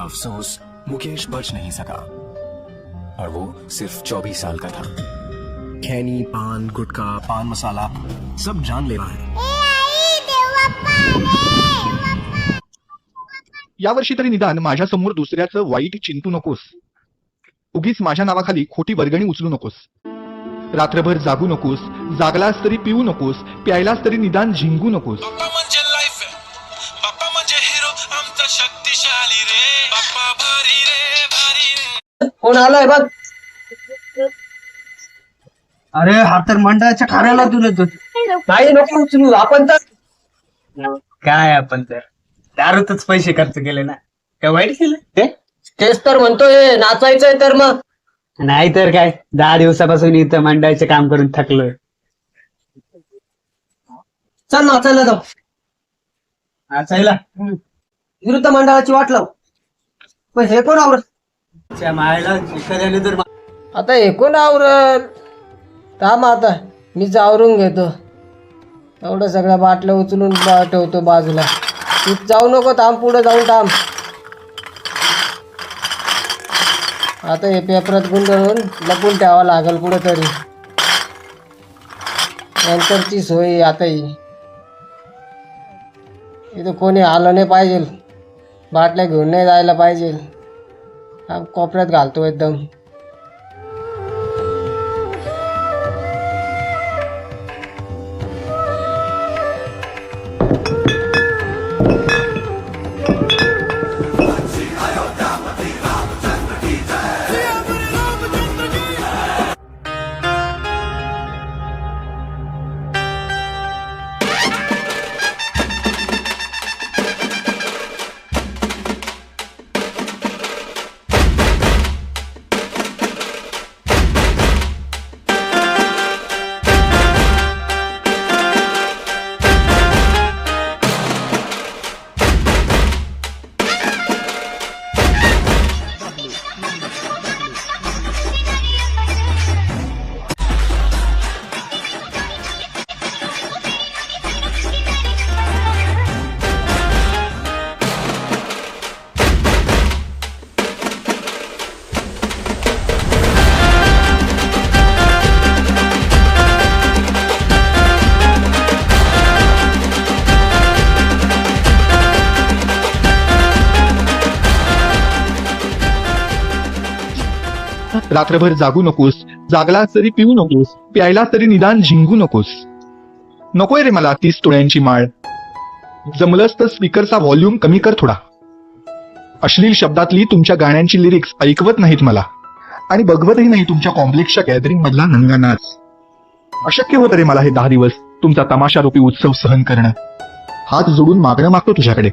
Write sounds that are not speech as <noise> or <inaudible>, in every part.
अफसोस मुकेश बच नहीं सका। और वो सिर्फ 24 साल का था। खैनी पान गुटखा पान मसाला सब जान ले रहा है यावर्षी तरी निदान माझ्यासमोर दुसऱ्याचं वाईट चिंतू नकोस. उगीच माझ्या नावाखाली खोटी वर्गणी उचलू नकोस. रात्रभर जागू नकोस जागलास तरी पिऊ नकोस प्यायलास तरी निदान झिंगू नकोस. शक्तिशाली रे. बाप्पा भारी रे भारी रे. कोण आलाय बघ? अरे हा तर मंडळाच्या खाण्याला तुला नाही नको उचलू आपण तर काय आपण तर? दारूतच पैसे खर्च केले ना. काय वाईट केलं? ते? तेच तर म्हणतोय नाचायचंय तर मग. नाही तर काय? दहा दिवसापासून इथं मंडळाचे काम करून थकलोय. चल नाचायला जाऊ. नाचायला? विरुद्ध मंडळाची वाट लावू. पण हे कोण त्या मायला तर आता हे कोण आवरल? थांब आता. मीच आवरून घेतो. एवढं सगळ्या बाटल्या उचलून बा- ठेवतो बाजूला. तू जाऊ नको थांब पुढे जाऊन थांब. आता हे पेपरात गुंडळून लपून ठेवावं लागेल कुठं तरी नंतरची सोय आता ही. इथं कोणी आलं नाही पाहिजे. बाटल्या घेऊन नाही जायला पाहिजे. हा कोपऱ्यात घालतो एकदम. रात्रभर जागू नकोस जागलास तरी पिऊ नकोस प्यायलास तरी निदान झिंगू नकोस. नकोय रे मला तीस तोळ्यांची माळ. जमलंच तर स्पीकरचा व्हॉल्यूम कमी कर थोडा. अश्लील शब्दातली तुमच्या गाण्यांची लिरिक्स ऐकवत नाहीत मला. आणि बघवतही नाही तुमच्या कॉम्प्लेक्सच्या गॅदरिंग मधला नंगा नाच अशक्य होतं रे मला हे दहा दिवस तुमचा तमाशा रूपी उत्सव सहन करणं. हात जोडून मागणं मागतो तुझ्याकडे.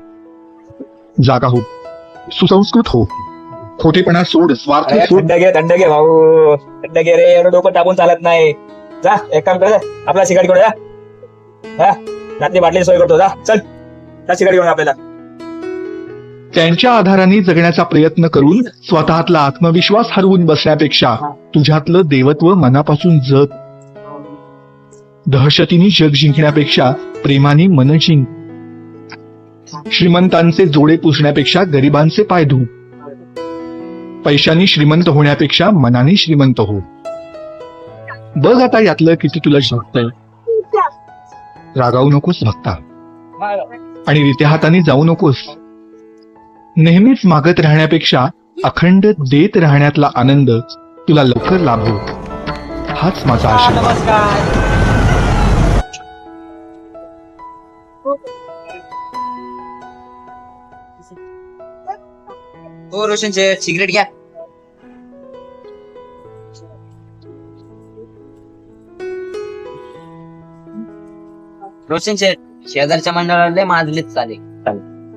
जागा हो. सुसंस्कृत हो. खोटेपणा सोड स्वार्थ अरे सोड. थंड घे थंड घे भाऊ. थंड घे रे एवढं डोकं टाकून चालत नाही. जा एक काम कर जा. आपला सिगारेट घेऊन जा. हा रात्री बाटली सोय करतो जा. चल. जा सिगारेट घेऊन आपल्याला. त्यांच्या आधाराने जगण्याचा प्रयत्न करून स्वतःतला आत्मविश्वास हरवून बसण्यापेक्षा तुझ्यातलं देवत्व मनापासून जग. दहशतीने जग जिंकण्यापेक्षा प्रेमाने मन जिंक. श्रीमंतांचे जोडे पुसण्यापेक्षा गरिबांचे पाय धू. पैशानी श्रीमंत होण्यापेक्षा मनाने श्रीमंत हो. बघ आता यातलं किती तुला झगतंय रागावू नकोस भक्ता. आणि रित्या हाताने जाऊ नकोस. नेहमीच मागत राहण्यापेक्षा अखंड देत राहण्यातला आनंद तुला लवकर लाभो. हाच माझा आशीर्वाद. हो रोशन सिगरेट घ्या. रोशन शेठ शेजारच्या मंडळाला माजलेच चाले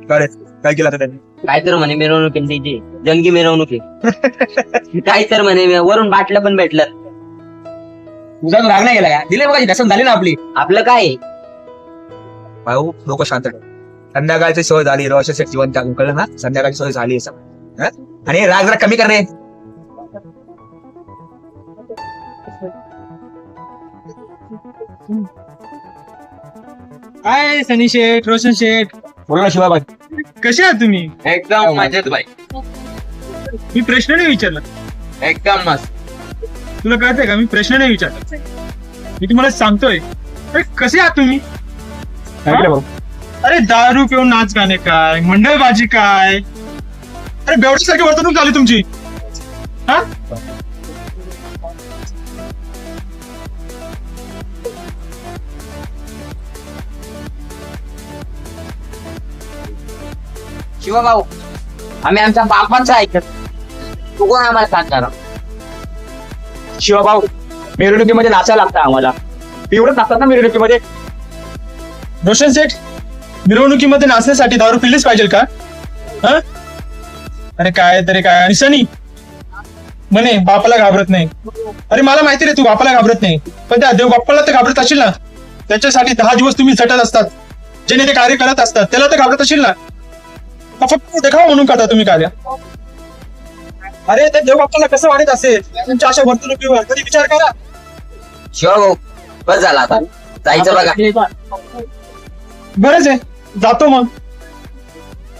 काय काय केलं आता त्यांनी? काय तर म्हणे मिरवणूक आहे त्याची. जंगी मिरवणूक आहे. <laughs> काय तर म्हणे वरून बाटल्या पण भेटलं तुझा राग नाही गेला का? दिले बघा दसन झाली ना आपली. आपलं काय आहे? भाऊ डोकं शांत ठेव संध्याकाळची सोय झाली रोशन शेठ जीवन टाकून कळलं ना? संध्याकाळची सोय झाली आहे सगळं. हं? आणि राग जरा कमी करणे काय सनी शेठ रोशन शेठ. बोला शिवाबाई. कसे आहात तुम्ही? एकदम मजेत बाई. मी प्रश्न नाही विचारला. एकदम मस्त. तुला कळतंय का? मी प्रश्न नाही विचारला. मी तुम्हाला सांगतोय. अरे कसे आहात तुम्ही? ऐकलं भाऊ? अरे दारू पिऊन नाच गाणे काय? मंडळबाजी काय? अरे बेवडीसारखी वर्तणूक झाली तुमची. शिवभाऊ आम्ही आमच्या बापांचं ऐकत तू कोण आम्हाला सांगणार शिवभाऊ मिरवणुकीमध्ये नाचायला लागतं आम्हाला. एवढंच नाचतात ना मिरवणुकीमध्ये. रोशन सेठ मिरवणुकीमध्ये नाचण्यासाठी दारू पिलीच पाहिजे का? हा? अरे काय तरी काय? आणि सनी? म्हणे बापाला घाबरत नाही. अरे मला माहिती रे तू बापाला घाबरत नाही. पण त्या देव बाप्पाला तर घाबरत असेल ना. त्याच्यासाठी दहा दिवस तुम्ही झटत असतात. ज्याने ते कार्य करत असतात. त्याला तर घाबरत असेल ना. फक्त देखावा म्हणून करता तुम्ही कार्य. अरे ते देव बाप्पाला कसं वाटत असेल? तुमच्या अशा वर्तणुकीवर कधी विचार करा. शिवभाऊ बस झाला आता. जायचं बघा. बरंच आहे. जातो मग.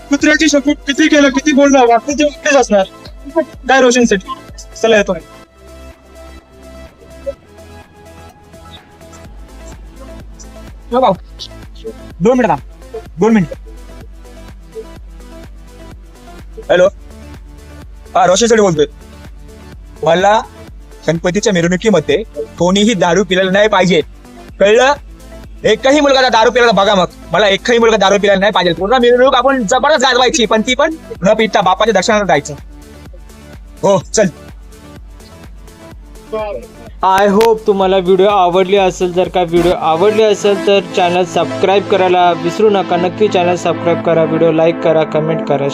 कुत्र्याची शपथ किती केलं किती बोललं वाटतं ते वाटतेच असणार. काय रोशन सेठ? चला येतो. शिवभाऊ दोन मिनिट दोन मिनिट. हॅलो. हा रोशन बोलतोय. मला गणपतीच्या मिरवणुकीमध्ये कोणीही दारू पिलेला नाही पाहिजे. कळलं? एकही मुलगा दारू पिलेला बघा मग. मला एकही मुलगा दारू पिलेला नाही पाहिजे. पूर्ण मिरवणूक आपण जबरदस्त गाजवायची. पण ती पण न पिता बापाच्या दर्शनाला जायचं. हो चल. आय होप तुम्हाला व्हिडिओ आवडली असेल. जर का व्हिडिओ आवडली असेल तर चॅनल सबस्क्राईब करायला विसरू नका. नक्की चॅनल सबस्क्राईब करा. व्हिडिओ लाईक करा कमेंट करा.